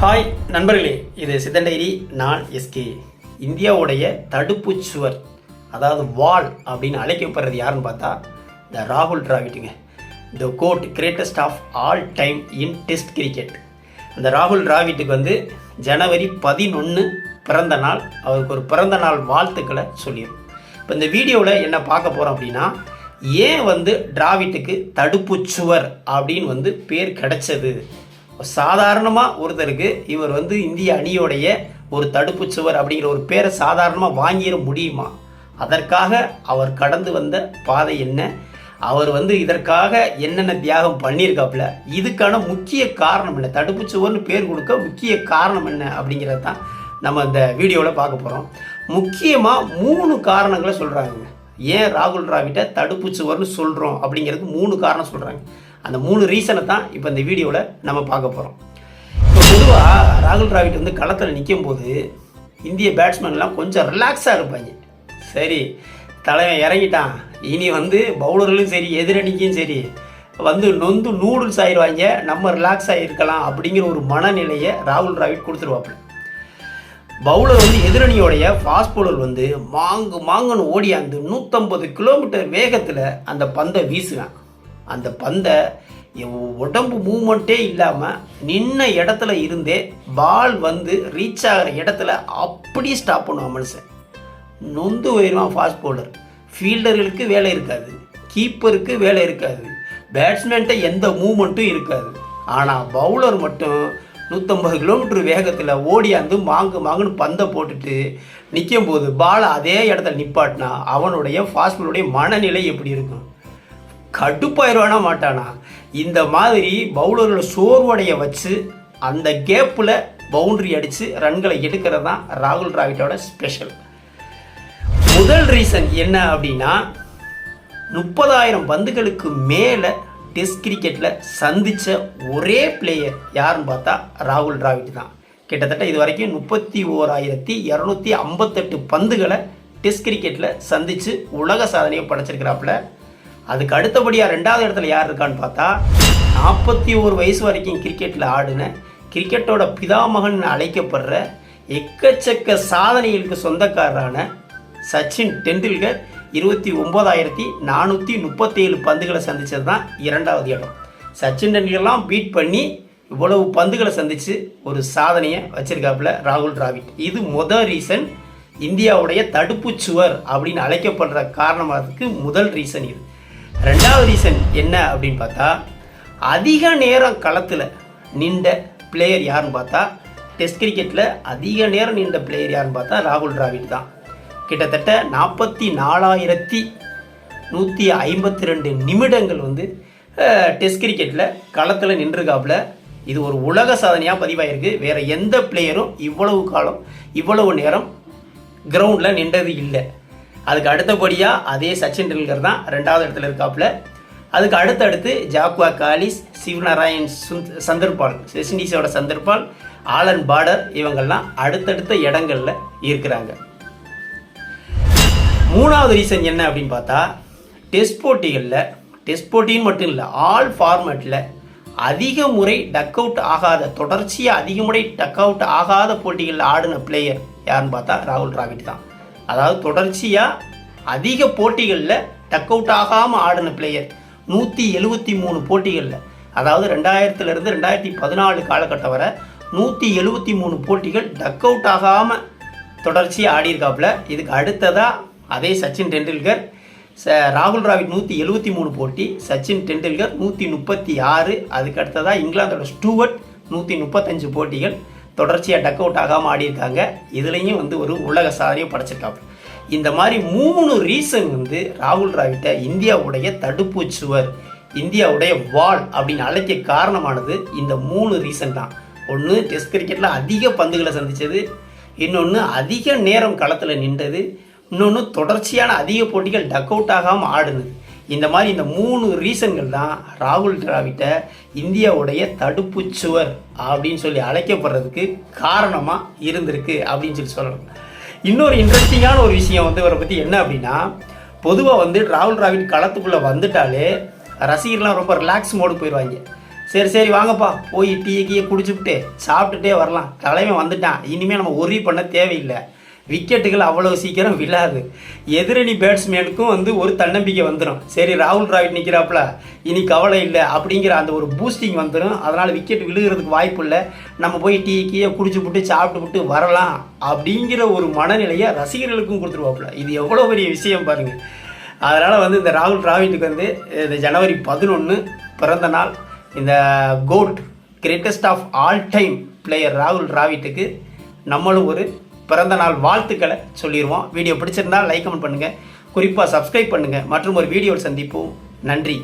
Hi நண்பர்களே. இது சித்தன் diary நான் எஸ்கே இந்தியாவுடைய தடுப்பு சுவர் அதாவது வால் அப்படின்னு அழைக்கப்படுறது யாருன்னு பார்த்தா இந்த ராகுல் டிராவிட்டுங்க. The goat greatest of all time in test cricket அந்த ராகுல் டிராவிட்டுக்கு வந்து ஜனவரி பதினொன்று பிறந்த நாள் அவருக்கு ஒரு பிறந்த நாள் வாழ்த்துக்களை சொல்லிடும் இப்போ இந்த வீடியோவில் என்ன பார்க்க போகிறோம் அப்படின்னா ஏன் வந்து டிராவிட்டுக்கு தடுப்பு சுவர் அப்படின்னு வந்து பேர் கிடைச்சது? சாதாரணமாக ஒருத்தருக்கு இவர் வந்து இந்திய அணியோடைய ஒரு தடுப்பு சுவர் அப்படிங்கிற ஒரு பேரை சாதாரணமாக வாங்கிட முடியுமா? அதற்காக அவர் கடந்து வந்த பாதை என்ன? அவர் வந்து இதற்காக என்னென்ன தியாகம் பண்ணியிருக்காப்புல? இதுக்கான முக்கிய காரணம் என்ன? தடுப்புச் சுவர்னு பேர் கொடுக்க முக்கிய காரணம் என்ன அப்படிங்கிறது தான் நம்ம இந்த வீடியோவில் பார்க்க போகிறோம் முக்கியமாக மூணு காரணங்களை சொல்கிறாங்க ஏன் ராகுல் டிராவிட்ட தடுப்பு சுவர்னு சொல்கிறோம் அப்படிங்கிறதுக்கு மூணு காரணம் சொல்கிறாங்க அந்த மூணு ரீசனை தான் இப்போ இந்த வீடியோவில் நம்ம பார்க்க போகிறோம் இப்போ பொதுவாக ராகுல் டிராவிட் வந்து களத்தில் நிற்கும் போது இந்திய பேட்ஸ்மேன்லாம் கொஞ்சம் ரிலாக்ஸாக இருப்பாங்க. சரி தலைவன் இறங்கிட்டான். இனி வந்து பவுலர்களும் சரி எதிரணிக்கும் சரி வந்து நொந்து நூடுல்ஸ் ஆயிடுவாங்க நம்ம ரிலாக்ஸாக இருக்கலாம் அப்படிங்கிற ஒரு மனநிலையை ராகுல் டிராவிட் கொடுத்துருவாப்புல. பவுலர் வந்து எதிரணியோடைய ஃபாஸ்ட் பவுலர் வந்து மாங்கு மாங்குன்னு ஓடியாந்து நூற்றம்பது கிலோமீட்டர் வேகத்தில் அந்த பந்தை வீசுவேன் அந்த பந்தை உடம்பு மூமெண்ட்டே இல்லாமல் நின்ன இடத்துல இருந்தே பால் வந்து ரீச் ஆகிற இடத்துல அப்படியே ஸ்டாப் பண்ணுவான் மனுஷன். நொந்து போயிடுவான் ஃபாஸ்ட் பவுலர் ஃபீல்டர்களுக்கு வேலை இருக்காது. கீப்பருக்கு வேலை இருக்காது. பேட்ஸ்மேன்ட்ட எந்த மூமெண்ட்டும் இருக்காது. ஆனால் பவுலர் மட்டும் நூற்றம்பது கிலோமீட்டர் வேகத்தில் ஓடியாந்து மாங்கு மாங்குன்னு பந்தை போட்டுட்டு நிற்கும் போது பாலை அதே இடத்துல நிப்பாட்டினா அவனுடைய ஃபாஸ்ட் பவுலருடைய மனநிலை எப்படி இருக்கும்? கடுப்பாயிருவானா மாட்டானா? இந்த மாதிரி பவுலர்களை சோர்வடைய வச்சு அந்த கேப்பில் பவுண்டரி அடித்து ரன்களை எடுக்கிறது தான் ராகுல் டிராவிடோட ஸ்பெஷல் முதல் ரீசன் என்ன அப்படின்னா முப்பதாயிரம் பந்துகளுக்கு மேலே டெஸ்ட் கிரிக்கெட்டில் சந்தித்த ஒரே பிளேயர் யாருன்னு பார்த்தா ராகுல் டிராவிட் தான். கிட்டத்தட்ட இது வரைக்கும் முப்பத்தி ஓராயிரத்தி இரநூத்தி ஐம்பத்தெட்டு பந்துகளை டெஸ்ட் கிரிக்கெட்டில் சந்தித்து உலக சாதனையை படைச்சிருக்கிறாப்புல அதுக்கு அடுத்தபடியாக ரெண்டாவது இடத்துல யார் இருக்கான்னு பார்த்தா நாற்பத்தி ஒரு வயசு வரைக்கும் கிரிக்கெட்டில் ஆடின கிரிக்கெட்டோட பிதாமகன் அழைக்கப்படுற எக்கச்சக்க சாதனைகளுக்கு சொந்தக்காரரான சச்சின் டெண்டுல்கர் இருபத்தி ஒம்போதாயிரத்தி நானூற்றி முப்பத்தேழு பந்துகளை சந்தித்தது தான் இரண்டாவது இடம். சச்சின் டெண்டுல்கர்லாம் பீட் பண்ணி இவ்வளவு பந்துகளை சந்தித்து ஒரு சாதனையை வச்சிருக்காப்புல ராகுல் டிராவிட். இது முதல் ரீசன் இந்தியாவுடைய தடுப்புச் சுவர் அப்படின்னு அழைக்கப்படுற காரணமானதுக்கு முதல் ரீசன் இது. ரெண்டாவது ரீசன் என்ன அப்படின்னு பார்த்தா அதிக நேரம் களத்தில் நின்ற பிளேயர் யாருன்னு பார்த்தா டெஸ்ட் கிரிக்கெட்டில் அதிக நேரம் நின்ற பிளேயர் யாருன்னு பார்த்தா ராகுல் டிராவிட் தான். கிட்டத்தட்ட நாற்பத்தி நாலாயிரத்தி நூற்றி ஐம்பத்தி ரெண்டு நிமிடங்கள் வந்து டெஸ்ட் கிரிக்கெட்டில் களத்தில் நின்றுருக்காப்புல. இது ஒரு உலக சாதனையாக பதிவாயிருக்கு. வேறு எந்த பிளேயரும் இவ்வளவு காலம் இவ்வளவு நேரம் கிரவுண்டில் நின்றது இல்லை. அதுக்கு அடுத்தபடியாக அதே சச்சின் டெண்டுல்கர் தான் ரெண்டாவது இடத்துல இருக்காப்புல. அதுக்கு அடுத்தடுத்து ஜாக்வா காலிஸ் சிவநாராயண் சுந்த் சந்தர்பால் வெஸ்ட் இண்டீஸோட சந்தர்பால் ஆலன் பார்டர் இவங்கள்லாம் அடுத்தடுத்த இடங்களில் இருக்கிறாங்க. மூணாவது ரீசன் என்ன அப்படின்னு பார்த்தா டெஸ்ட் போட்டிகளில் டெஸ்ட் போட்டின்னு மட்டும் இல்லை ஆல் ஃபார்மேட்டில் அதிக முறை டக் அவுட் ஆகாத தொடர்ச்சியாக அதிக முறை டக் அவுட் ஆகாத போட்டிகளில் ஆடின பிளேயர் யாருன்னு பார்த்தா ராகுல் டிராவிட் தான். அதாவது தொடர்ச்சியாக அதிக போட்டிகளில் டக் அவுட் ஆகாமல் ஆடின பிளேயர் நூற்றி எழுபத்தி மூணு போட்டிகளில் அதாவது ரெண்டாயிரத்துலேருந்து ரெண்டாயிரத்தி பதினாலு காலகட்டம் வரை நூற்றி எழுபத்தி மூணு போட்டிகள் டக் அவுட் ஆகாமல் தொடர்ச்சியாக ஆடியிருக்காப்புல. இதுக்கு அடுத்ததாக அதே சச்சின் டெண்டுல்கர் ச ராகுல் டிராவிட் நூற்றி எழுபத்தி மூணு போட்டி சச்சின் டெண்டுல்கர் நூற்றி முப்பத்தி ஆறு அதுக்கு அடுத்ததாக இங்கிலாந்தோட ஸ்டூவர்ட் நூற்றி முப்பத்தஞ்சு போட்டிகள் தொடர்ச்சியாக டக் அவுட் ஆகாமல் ஆடியிருக்காங்க இதுலேயும் வந்து ஒரு உலக சாதனையை படைச்சிருக்காப்புல இந்த மாதிரி மூணு ரீசன் வந்து ராகுல் டிராவிட்டை இந்தியாவுடைய தடுப்பூச்சுவர் இந்தியாவுடைய வால் அப்படின்னு அழைக்க காரணமானது இந்த மூணு ரீசன் தான். ஒன்று டெஸ்ட் கிரிக்கெட்டில் அதிக பந்துகளை சந்தித்தது இன்னொன்று அதிக நேரம் களத்தில் நின்றது. இன்னொன்று தொடர்ச்சியான அதிக போட்டிகள் டக் அவுட் ஆகாமல் ஆடுனது. இந்த மாதிரி இந்த மூணு ரீசன்கள் தான் ராகுல் டிராவிட்டை இந்தியாவுடைய தடுப்பு சுவர் அப்படின்னு சொல்லி அழைக்கப்படுறதுக்கு காரணமாக இருந்திருக்கு அப்படின்னு சொல்லி சொல்லணும். இன்னொரு இன்ட்ரெஸ்டிங்கான ஒரு விஷயம் வந்து இவரை பற்றி என்ன அப்படின்னா பொதுவாக வந்து ராகுல் டிராவிட் களத்துக்குள்ளே வந்துட்டாலே ரசிகர்லாம் ரொம்ப ரிலாக்ஸ் மோடு போயிடுவாங்க. சரி சரி வாங்கப்பா போய் டீ கீயை குடிச்சுப்புட்டு சாப்பிட்டுட்டே வரலாம். தலைமை வந்துட்டான். இனிமேல் நம்ம ஒரி பண்ண தேவையில்லை. விக்கெட்டுகள் அவ்வளோ சீக்கிரம் விழாது. எதிரணி பேட்ஸ்மேனுக்கும் வந்து ஒரு தன்னம்பிக்கை வந்துடும் சரி ராகுல் டிராவிட் நிற்கிறாப்புல இனி கவலை இல்லை அப்படிங்கிற அந்த ஒரு பூஸ்டிங் வந்துடும் அதனால் விக்கெட் விழுகிறதுக்கு வாய்ப்பு இல்லை. நம்ம போய் டீ கீயை சாப்பிட்டு விட்டு வரலாம் அப்படிங்கிற ஒரு மனநிலையை ரசிகர்களுக்கும் கொடுத்துருவாப்புல. இது எவ்வளோ பெரிய விஷயம் பாருங்கள் அதனால் வந்து இந்த ராகுல் டிராவிட்டுக்கு வந்து இந்த ஜனவரி பதினொன்று பிறந்த நாள் இந்த GOAT greatest of all time player ராகுல் டிராவிட்டுக்கு நம்மளும் ஒரு பிறந்த நாள் வாழ்த்துக்களை சொல்லிடுவோம் வீடியோ பிடிச்சிருந்தா லைக் கமெண்ட் பண்ணுங்கள் குறிப்பாக சப்ஸ்கிரைப் பண்ணுங்கள் மற்றும் ஒரு வீடியோவில் சந்திப்போம். நன்றி.